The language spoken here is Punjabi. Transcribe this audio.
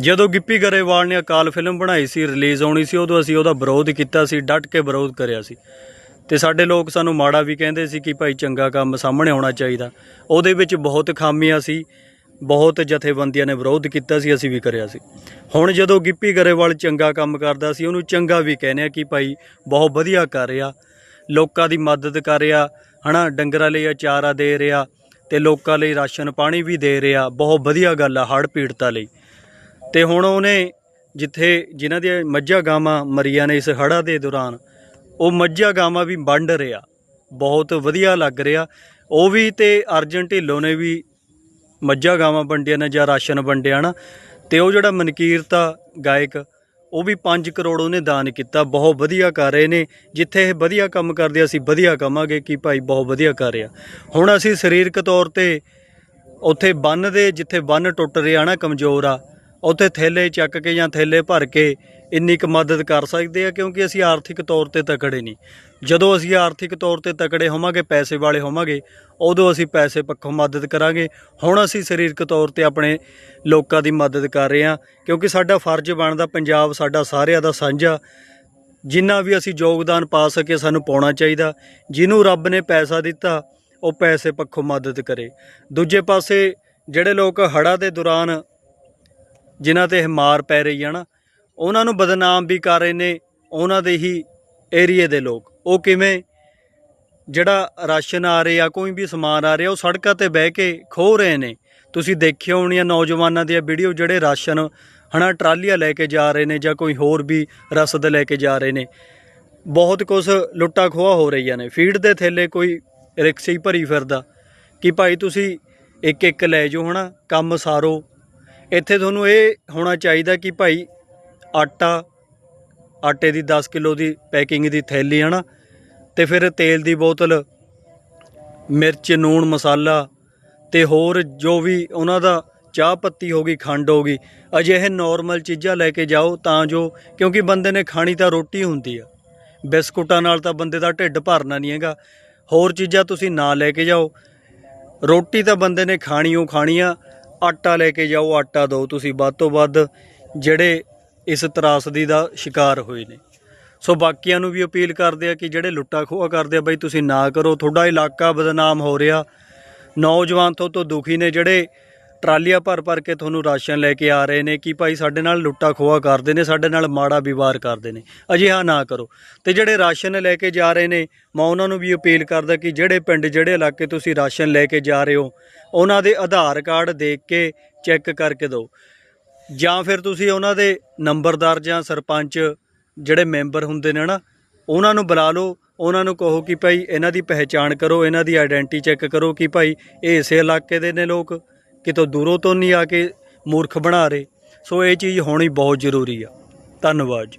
ਜਦੋਂ ਗਿੱਪੀ ਗਰੇਵਾਲ ਨੇ ਅਕਾਲ ਫਿਲਮ ਬਣਾਈ ਸੀ, ਰਿਲੀਜ਼ ਹੋਣੀ ਸੀ, ਉਦੋਂ ਅਸੀਂ ਉਹਦਾ ਵਿਰੋਧ ਕੀਤਾ ਸੀ, ਡਟ ਕੇ ਵਿਰੋਧ ਕਰਿਆ ਸੀ। ਤੇ ਸਾਡੇ ਲੋਕ ਸਾਨੂੰ ਮਾੜਾ ਵੀ ਕਹਿੰਦੇ ਸੀ ਕਿ ਭਾਈ ਚੰਗਾ ਕੰਮ ਸਾਹਮਣੇ ਆਉਣਾ ਚਾਹੀਦਾ। ਉਹਦੇ ਵਿੱਚ ਬਹੁਤ ਖਾਮੀਆਂ ਸੀ, ਬਹੁਤ ਜਥੇਬੰਦੀਆਂ ਨੇ ਵਿਰੋਧ ਕੀਤਾ ਸੀ, ਅਸੀਂ ਵੀ ਕਰਿਆ ਸੀ। ਹੁਣ ਜਦੋਂ ਗਿੱਪੀ ਗਰੇਵਾਲ ਚੰਗਾ ਕੰਮ ਕਰਦਾ ਸੀ, ਉਹਨੂੰ ਚੰਗਾ ਵੀ ਕਹਿੰਦੇ ਆ ਕਿ ਭਾਈ ਬਹੁਤ ਵਧੀਆ ਕਰ ਰਿਹਾ, ਲੋਕਾਂ ਦੀ ਮਦਦ ਕਰ ਰਿਹਾ, ਹਨਾ, ਡੰਗਰਾਂ ਲਈ ਅਚਾਰਾ ਦੇ ਰਿਹਾ ਤੇ ਲੋਕਾਂ ਲਈ ਰਾਸ਼ਨ ਪਾਣੀ ਵੀ ਦੇ ਰਿਹਾ, ਬਹੁਤ ਵਧੀਆ ਗੱਲ ਆ ਹੜ੍ਹ ਪੀੜਤਾਂ ਲਈ। ਤੇ ਹੁਣ ਉਹਨੇ ਜਿੱਥੇ ਜਿਨ੍ਹਾਂ ਦੀਆਂ ਮੱਝਾਂ ਗਾਵਾਂ ਮਰੀਆਂ ਨੇ ਇਸ ਹੜ੍ਹਾਂ ਦੇ ਦੌਰਾਨ, ਉਹ ਮੱਝਾਂ ਗਾਵਾਂ ਵੀ ਵੰਡ ਰਿਹਾ। ਬਹੁਤ ਵਧੀਆ ਲੱਗ ਰਿਹਾ। ਉਹ ਵੀ ਤੇ ਅਰਜਨ ਢਿੱਲੋਂ ਨੇ ਵੀ ਮੱਝਾਂ ਗਾਵਾਂ ਵੰਡੀਆਂ ਨੇ ਜਾਂ ਰਾਸ਼ਨ ਵੰਡਿਆ ਨਾ। ਤੇ ਉਹ ਜਿਹੜਾ ਮਨਕੀਰਤ ਆ ਗਾਇਕ, ਉਹ ਵੀ 5 ਕਰੋੜ ਉਹਨੇ ਦਾਨ ਕੀਤਾ। ਬਹੁਤ ਵਧੀਆ ਕਰ ਰਹੇ ਨੇ। ਜਿੱਥੇ ਇਹ ਵਧੀਆ ਕੰਮ ਕਰਦੇ, ਅਸੀਂ ਵਧੀਆ ਕਵਾਂਗੇ ਕਿ ਭਾਈ ਬਹੁਤ ਵਧੀਆ ਕਰ ਰਿਹਾ। ਹੁਣ ਅਸੀਂ ਸਰੀਰਕ ਤੌਰ ਤੇ ਉੱਥੇ ਬੰਨ ਦੇ, ਜਿੱਥੇ ਬੰਨ ਟੁੱਟ ਰਿਹਾ ਨਾ ਕਮਜ਼ੋਰ ਆ ਉੱਥੇ ਥੈਲੇ ਚੱਕ ਕੇ ਜਾਂ ਥੈਲੇ ਭਰ ਕੇ ਇੰਨੀ ਕੁ ਮਦਦ ਕਰ ਸਕਦੇ ਆ, ਕਿਉਂਕਿ ਅਸੀਂ ਆਰਥਿਕ ਤੌਰ ਤੇ ਤਕੜੇ ਨਹੀਂ। ਜਦੋਂ ਅਸੀਂ ਆਰਥਿਕ ਤੌਰ ਤੇ ਤਕੜੇ ਹੋਵਾਂਗੇ, ਪੈਸੇ ਵਾਲੇ ਹੋਵਾਂਗੇ, ਉਦੋਂ ਅਸੀਂ ਪੈਸੇ ਪੱਖੋਂ ਮਦਦ ਕਰਾਂਗੇ। ਹੁਣ ਅਸੀਂ ਸਰੀਰਕ ਤੌਰ ਤੇ ਆਪਣੇ ਲੋਕਾਂ ਦੀ ਮਦਦ ਕਰ ਰਹੇ ਹਾਂ, ਕਿਉਂਕਿ ਸਾਡਾ ਫਰਜ਼ ਬਣਦਾ, ਪੰਜਾਬ ਸਾਡਾ ਸਾਰਿਆਂ ਦਾ ਸਾਂਝਾ। ਜਿੰਨਾ ਵੀ ਅਸੀਂ ਯੋਗਦਾਨ ਪਾ ਸਕੇ ਸਾਨੂੰ ਪਾਉਣਾ ਚਾਹੀਦਾ। ਜਿਹਨੂੰ ਰੱਬ ਨੇ ਪੈਸਾ ਦਿੱਤਾ, ਉਹ ਪੈਸੇ ਪੱਖੋਂ ਮਦਦ ਕਰੇ। ਦੂਜੇ ਪਾਸੇ ਜਿਹੜੇ ਲੋਕ ਹੜ੍ਹਾਂ ਦੇ ਦੌਰਾਨ ਜਿਨ੍ਹਾਂ ਤੇ ਇਹ ਮਾਰ ਪੈ ਰਹੀ ਹੈ ਨਾ, ਉਹਨਾਂ ਨੂੰ ਬਦਨਾਮ ਵੀ ਕਰ ਰਹੇ ਨੇ ਉਹਨਾਂ ਦੇ ਹੀ ਏਰੀਏ ਦੇ ਲੋਕ। ਉਹ ਕਿਵੇਂ ਜਿਹੜਾ ਰਾਸ਼ਨ ਆ ਰਿਹਾ, ਕੋਈ ਵੀ ਸਮਾਨ ਆ ਰਿਹਾ, ਉਹ ਸੜਕਾਂ ਤੇ ਬਹਿ ਕੇ ਖੋਹ ਰਹੇ ਨੇ। ਤੁਸੀਂ ਦੇਖਿਓ ਹੋਣੀਆਂ ਨੌਜਵਾਨਾਂ ਦੀਆਂ ਵੀਡੀਓ ਜਿਹੜੇ ਰਾਸ਼ਨ ਹਨਾ, ਟਰਾਲੀਆਂ ਲੈ ਕੇ ਜਾ ਰਹੇ ਨੇ ਜਾਂ ਕੋਈ ਹੋਰ ਵੀ ਰਸਦ ਲੈ ਕੇ ਜਾ ਰਹੇ ਨੇ। ਬਹੁਤ ਕੁਝ ਲੁੱਟਾ ਖੋਹਾ ਹੋ ਰਹੀਆਂ ਨੇ। ਫੀਡ ਦੇ ਥੈਲੇ ਕੋਈ ਰਿਕਸ਼ੇ ਹੀ ਭਰੀ ਫਿਰਦਾ। ਕਿ ਭਾਈ ਤੁਸੀਂ ਇੱਕ ਇੱਕ ਲੈ ਜਾਓ ਹਨਾ, ਕੰਮ ਸਾਰੋ ਇੱਥੇ ਤੁਹਾਨੂੰ ਇਹ ਹੋਣਾ ਚਾਹੀਦਾ ਕਿ ਭਾਈ ਆਟਾ, ਆਟੇ ਦੀ 10 ਕਿਲੋ ਦੀ ਪੈਕਿੰਗ ਦੀ ਥੈਲੀ, ਹਨਾ? ਤੇ ਫਿਰ ਤੇਲ ਦੀ ਬੋਤਲ, ਮਿਰਚ ਨੂਣ ਮਸਾਲਾ ਤੇ ਹੋਰ ਜੋ ਵੀ ਉਹਨਾਂ ਦਾ ਚਾਹ ਪੱਤੀ ਹੋ ਗਈ, ਖੰਡ ਹੋ ਗਈ, ਅਜਿਹੇ ਨਾਰਮਲ ਚੀਜ਼ਾਂ ਲੈ ਕੇ ਜਾਓ ਤਾਂ ਜੋ ਕਿਉਂਕਿ ਬੰਦੇ ਨੇ ਖਾਣੀ ਤਾਂ ਰੋਟੀ ਹੁੰਦੀ ਆ। ਬਿਸਕੁਟਾਂ ਨਾਲ ਤਾਂ ਬੰਦੇ ਦਾ ਢਿੱਡ ਭਰਨਾ ਨਹੀਂ ਹੈਗਾ। ਹੋਰ ਚੀਜ਼ਾਂ ਤੁਸੀਂ ਨਾ ਲੈ ਕੇ ਜਾਓ। ਰੋਟੀ ਤਾਂ ਬੰਦੇ ਨੇ ਖਾਣੀ ਓ ਖਾਣੀ ਆ। ਆਟਾ ਲੈ ਕੇ ਜਾਓ, ਆਟਾ ਦਿਓ ਤੁਸੀਂ। ਵੱਧ ਤੋਂ ਵੱਧ ਜਿਹੜੇ ਇਸ ਤਰਾਸਦੀ ਦਾ ਸ਼ਿਕਾਰ ਹੋਏ ਨੇ। ਸੋ ਬਾਕੀਆਂ ਨੂੰ ਵੀ ਅਪੀਲ ਕਰਦੇ ਆ ਕਿ ਜਿਹੜੇ ਲੁੱਟਾ ਖੋਹਾ ਕਰਦੇ ਆ, ਬਈ ਤੁਸੀਂ ਨਾ ਕਰੋ। ਤੁਹਾਡਾ ਇਲਾਕਾ ਬਦਨਾਮ ਹੋ ਰਿਹਾ। ਨੌਜਵਾਨ ਤੋਂ ਤੋਂ ਦੁਖੀ ਨੇ ਜਿਹੜੇ ਟਰਾਲੀਆਂ ਭਰ ਭਰ ਕੇ ਤੁਹਾਨੂੰ ਰਾਸ਼ਨ ਲੈ ਕੇ ਆ ਰਹੇ ਨੇ ਕਿ ਭਾਈ ਸਾਡੇ ਨਾਲ ਲੁੱਟਾ ਖੋਹਾ ਕਰਦੇ ਨੇ, ਸਾਡੇ ਨਾਲ ਮਾੜਾ ਵਿਵਹਾਰ ਕਰਦੇ ਨੇ। ਅਜਿਹਾ ਨਾ ਕਰੋ। ਤੇ ਜਿਹੜੇ ਰਾਸ਼ਨ ਲੈ ਕੇ ਜਾ ਰਹੇ ਨੇ, ਮੈਂ ਉਹਨਾਂ ਨੂੰ ਵੀ ਅਪੀਲ ਕਰਦਾ ਕਿ ਜਿਹੜੇ ਪਿੰਡ, ਜਿਹੜੇ ਇਲਾਕੇ ਤੁਸੀਂ ਰਾਸ਼ਨ ਲੈ ਕੇ ਜਾ ਰਹੇ ਹੋ, ਉਹਨਾਂ ਦੇ ਆਧਾਰ ਕਾਰਡ ਦੇਖ ਕੇ ਚੈੱਕ ਕਰਕੇ ਦਿਓ। ਜਾਂ ਫਿਰ ਤੁਸੀਂ ਉਹਨਾਂ ਦੇ ਨੰਬਰਦਾਰ ਜਾਂ ਸਰਪੰਚ ਜਿਹੜੇ ਮੈਂਬਰ ਹੁੰਦੇ ਨੇ ਨਾ, ਉਹਨਾਂ ਨੂੰ ਬੁਲਾ ਲਓ। ਉਹਨਾਂ ਨੂੰ ਕਹੋ ਕਿ ਭਾਈ ਇਹਨਾਂ ਦੀ ਪਹਿਚਾਣ ਕਰੋ, ਇਹਨਾਂ ਦੀ ਆਇਡੈਂਟੀ ਚੈੱਕ ਕਰੋ ਕਿ ਭਾਈ ਇਹ ਇਸੇ ਇਲਾਕੇ ਦੇ ਨੇ ਲੋਕ। ਕਿਤੋਂ ਦੂਰੋਂ ਤੋਂ ਨਹੀਂ ਆ ਕੇ ਮੂਰਖ ਬਣਾ ਰਹੇ। ਸੋ ਇਹ ਚੀਜ਼ ਹੋਣੀ ਬਹੁਤ ਜ਼ਰੂਰੀ ਆ। ਧੰਨਵਾਦ ਜੀ।